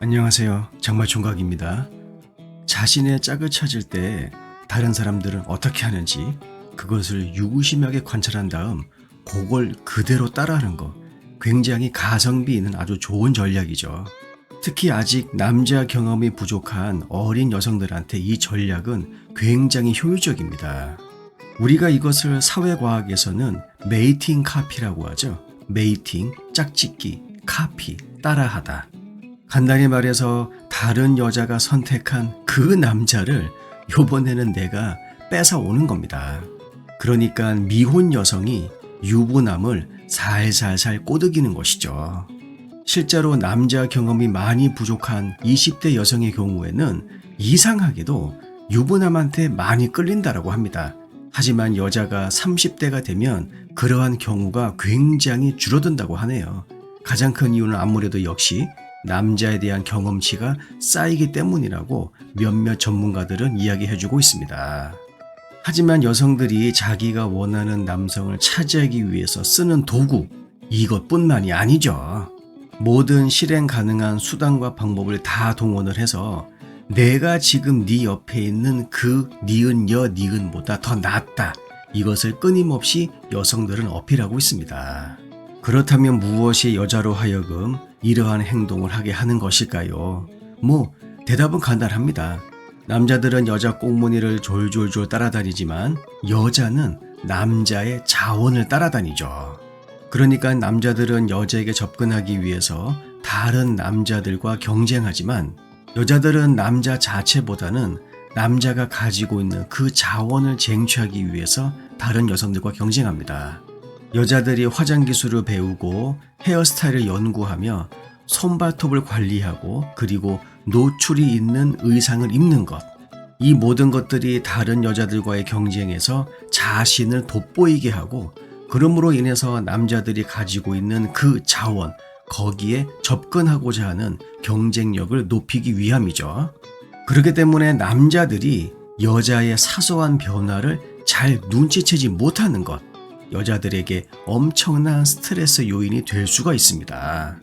안녕하세요. 장말 총각입니다. 자신의 짝을 찾을 때 다른 사람들은 어떻게 하는지 그것을 유구심하게 관찰한 다음 그걸 그대로 따라하는 거 굉장히 가성비 있는 아주 좋은 전략이죠. 특히 아직 남자 경험이 부족한 어린 여성들한테 이 전략은 굉장히 효율적입니다. 우리가 이것을 사회과학에서는 메이팅 카피라고 하죠. 메이팅, 짝짓기, 카피, 따라하다. 간단히 말해서 다른 여자가 선택한 그 남자를 요번에는 내가 뺏어오는 겁니다. 그러니까 미혼 여성이 유부남을 살살살 꼬드기는 것이죠. 실제로 남자 경험이 많이 부족한 20대 여성의 경우에는 이상하게도 유부남한테 많이 끌린다라고 합니다. 하지만 여자가 30대가 되면 그러한 경우가 굉장히 줄어든다고 하네요. 가장 큰 이유는 아무래도 역시 남자에 대한 경험치가 쌓이기 때문이라고 몇몇 전문가들은 이야기해주고 있습니다. 하지만 여성들이 자기가 원하는 남성을 차지하기 위해서 쓰는 도구, 이것뿐만이 아니죠. 모든 실행 가능한 수단과 방법을 다 동원을 해서 내가 지금 네 옆에 있는 그 니은 여 니은보다 더 낫다. 이것을 끊임없이 여성들은 어필하고 있습니다. 그렇다면 무엇이 여자로 하여금 이러한 행동을 하게 하는 것일까요? 뭐 대답은 간단합니다. 남자들은 여자 꽁무니를 졸졸졸 따라다니지만 여자는 남자의 자원을 따라다니죠. 그러니까 남자들은 여자에게 접근하기 위해서 다른 남자들과 경쟁하지만 여자들은 남자 자체보다는 남자가 가지고 있는 그 자원을 쟁취하기 위해서 다른 여성들과 경쟁합니다. 여자들이 화장 기술을 배우고 헤어스타일을 연구하며 손발톱을 관리하고 그리고 노출이 있는 의상을 입는 것. 이 모든 것들이 다른 여자들과의 경쟁에서 자신을 돋보이게 하고 그러므로 인해서 남자들이 가지고 있는 그 자원, 거기에 접근하고자 하는 경쟁력을 높이기 위함이죠. 그렇기 때문에 남자들이 여자의 사소한 변화를 잘 눈치채지 못하는 것, 여자들에게 엄청난 스트레스 요인이 될 수가 있습니다.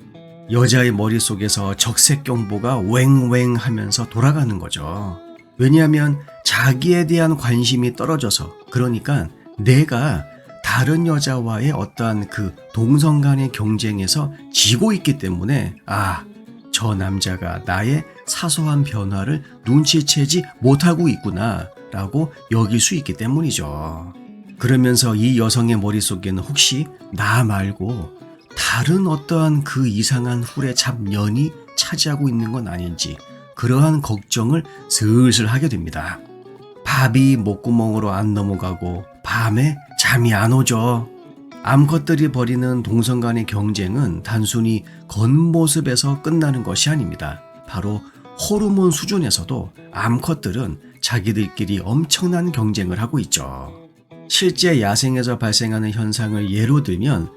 여자의 머릿속에서 적색 경보가 웽웽 하면서 돌아가는 거죠. 왜냐하면 자기에 대한 관심이 떨어져서 그러니까 내가 다른 여자와의 어떠한 그 동성 간의 경쟁에서 지고 있기 때문에 아, 저 남자가 나의 사소한 변화를 눈치채지 못하고 있구나 라고 여길 수 있기 때문이죠. 그러면서 이 여성의 머릿속에는 혹시 나 말고 다른 어떠한 그 이상한 훌의 잡년이 차지하고 있는 건 아닌지 그러한 걱정을 슬슬 하게 됩니다. 밥이 목구멍으로 안 넘어가고 밤에 잠이 안 오죠. 암컷들이 벌이는 동성 간의 경쟁은 단순히 겉모습에서 끝나는 것이 아닙니다. 바로 호르몬 수준에서도 암컷들은 자기들끼리 엄청난 경쟁을 하고 있죠. 실제 야생에서 발생하는 현상을 예로 들면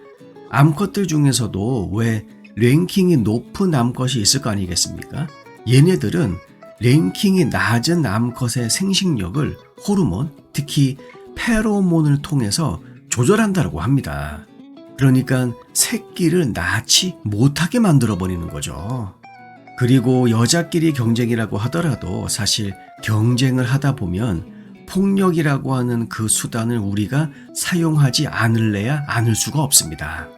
암컷들 중에서도 왜 랭킹이 높은 암컷이 있을 거 아니겠습니까? 얘네들은 랭킹이 낮은 암컷의 생식력을 호르몬, 특히 페로몬을 통해서 조절한다고 합니다. 그러니까 새끼를 낳지 못하게 만들어 버리는 거죠. 그리고 여자끼리 경쟁이라고 하더라도 사실 경쟁을 하다 보면 폭력이라고 하는 그 수단을 우리가 사용하지 않을래야 않을 수가 없습니다.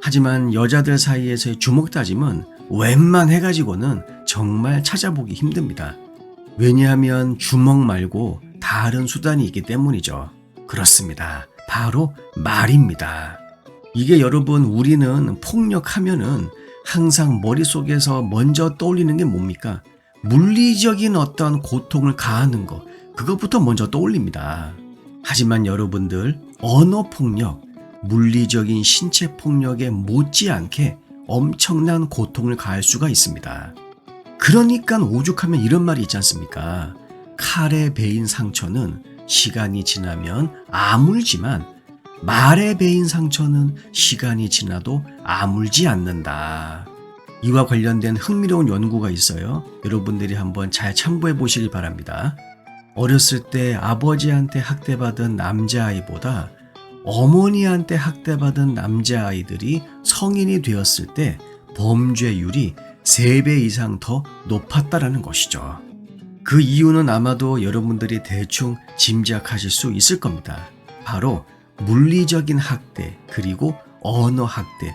하지만 여자들 사이에서의 주먹 다짐은 웬만해가지고는 정말 찾아보기 힘듭니다. 왜냐하면 주먹 말고 다른 수단이 있기 때문이죠. 그렇습니다. 바로 말입니다. 이게 여러분 우리는 폭력하면은 항상 머릿속에서 먼저 떠올리는 게 뭡니까? 물리적인 어떤 고통을 가하는 것, 그것부터 먼저 떠올립니다. 하지만 여러분들, 언어 폭력, 물리적인 신체 폭력에 못지않게 엄청난 고통을 가할 수가 있습니다. 그러니까 오죽하면 이런 말이 있지 않습니까? 칼에 베인 상처는 시간이 지나면 아물지만 말에 베인 상처는 시간이 지나도 아물지 않는다. 이와 관련된 흥미로운 연구가 있어요. 여러분들이 한번 잘 참고해 보시기 바랍니다. 어렸을 때 아버지한테 학대받은 남자아이보다 어머니한테 학대받은 남자아이들이 성인이 되었을 때 범죄율이 3배 이상 더 높았다라는 것이죠. 그 이유는 아마도 여러분들이 대충 짐작하실 수 있을 겁니다. 바로 물리적인 학대 그리고 언어 학대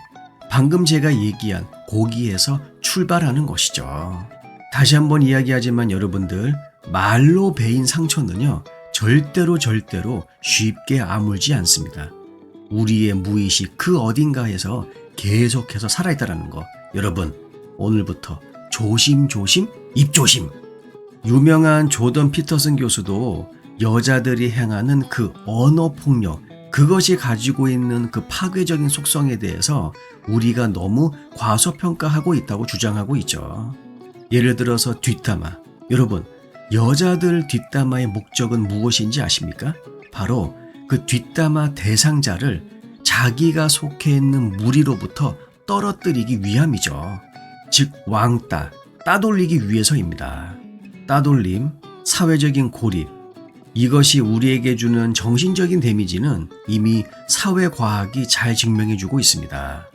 방금 제가 얘기한 고기에서 출발하는 것이죠. 다시 한번 이야기하지만 여러분들 말로 베인 상처는요 절대로 절대로 쉽게 아물지 않습니다. 우리의 무의식 그 어딘가에서 계속해서 살아있다라는 거 여러분 오늘부터 조심조심 입조심 유명한 조던 피터슨 교수도 여자들이 행하는 그 언어 폭력 그것이 가지고 있는 그 파괴적인 속성에 대해서 우리가 너무 과소평가하고 있다고 주장하고 있죠. 예를 들어서 뒷담화. 여러분, 여자들 뒷담화의 목적은 무엇인지 아십니까? 바로 그 뒷담화 대상자를 자기가 속해 있는 무리로부터 떨어뜨리기 위함이죠. 즉, 왕따, 따돌리기 위해서입니다. 따돌림, 사회적인 고립, 이것이 우리에게 주는 정신적인 데미지는 이미 사회과학이 잘 증명해주고 있습니다.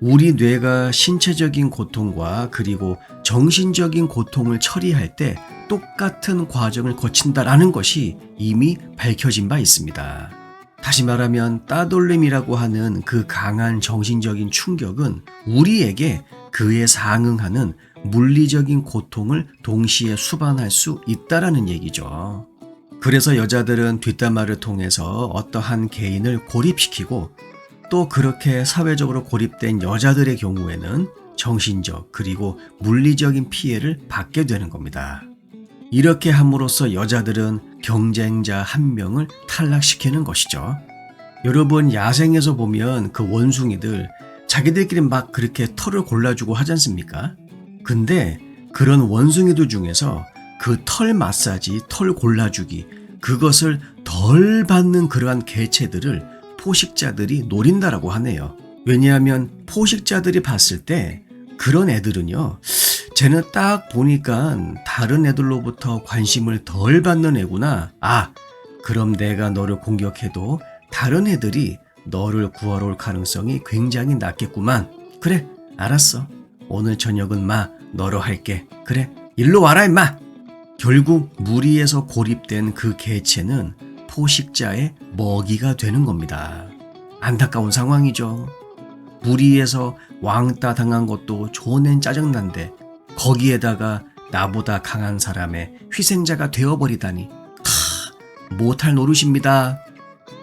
우리 뇌가 신체적인 고통과 그리고 정신적인 고통을 처리할 때 똑같은 과정을 거친다라는 것이 이미 밝혀진 바 있습니다. 다시 말하면 따돌림이라고 하는 그 강한 정신적인 충격은 우리에게 그에 상응하는 물리적인 고통을 동시에 수반할 수 있다라는 얘기죠. 그래서 여자들은 뒷담화를 통해서 어떠한 개인을 고립시키고 또 그렇게 사회적으로 고립된 여자들의 경우에는 정신적 그리고 물리적인 피해를 받게 되는 겁니다. 이렇게 함으로써 여자들은 경쟁자 한 명을 탈락시키는 것이죠. 여러분 야생에서 보면 그 원숭이들 자기들끼리 막 그렇게 털을 골라주고 하지 않습니까? 근데 그런 원숭이들 중에서 그 털 마사지, 털 골라주기, 그것을 덜 받는 그러한 개체들을 포식자들이 노린다라고 하네요. 왜냐하면 포식자들이 봤을 때 그런 애들은요, 쟤는 딱 보니까 다른 애들로부터 관심을 덜 받는 애구나. 아, 그럼 내가 너를 공격해도 다른 애들이 너를 구하러 올 가능성이 굉장히 낮겠구만. 그래, 알았어. 오늘 저녁은 마, 너로 할게. 그래, 일로 와라, 임마! 결국 무리에서 고립된 그 개체는 포식자의 먹이가 되는 겁니다. 안타까운 상황이죠. 무리에서 왕따 당한 것도 좋은 짜증난데 거기에다가 나보다 강한 사람의 희생자가 되어버리다니 캬, 못할 노릇입니다.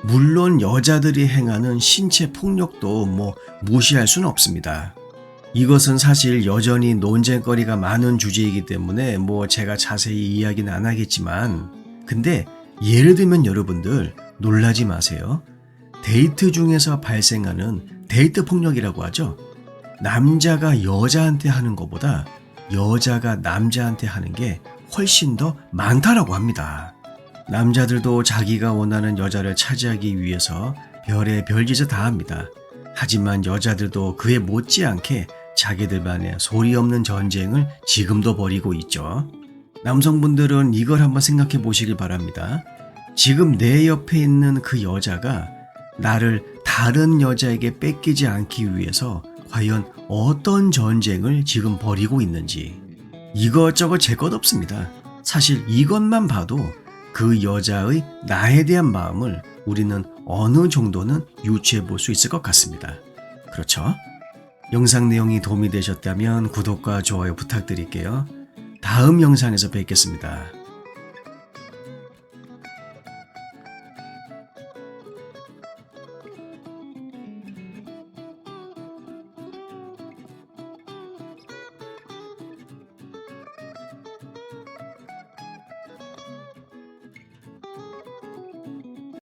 물론 여자들이 행하는 신체 폭력도 뭐 무시할 수는 없습니다. 이것은 사실 여전히 논쟁거리가 많은 주제이기 때문에 뭐 제가 자세히 이야기는 안 하겠지만 근데 예를 들면 여러분들 놀라지 마세요. 데이트 중에서 발생하는 데이트 폭력이라고 하죠. 남자가 여자한테 하는 것보다 여자가 남자한테 하는 게 훨씬 더 많다라고 합니다. 남자들도 자기가 원하는 여자를 차지하기 위해서 별의 별짓을 다 합니다. 하지만 여자들도 그에 못지않게 자기들만의 소리 없는 전쟁을 지금도 벌이고 있죠. 남성분들은 이걸 한번 생각해 보시길 바랍니다. 지금 내 옆에 있는 그 여자가 나를 다른 여자에게 뺏기지 않기 위해서 과연 어떤 전쟁을 지금 벌이고 있는지 이것저것 제 것 없습니다. 사실 이것만 봐도 그 여자의 나에 대한 마음을 우리는 어느 정도는 유추해 볼 수 있을 것 같습니다. 그렇죠? 영상 내용이 도움이 되셨다면 구독과 좋아요 부탁드릴게요. 다음 영상에서 뵙겠습니다.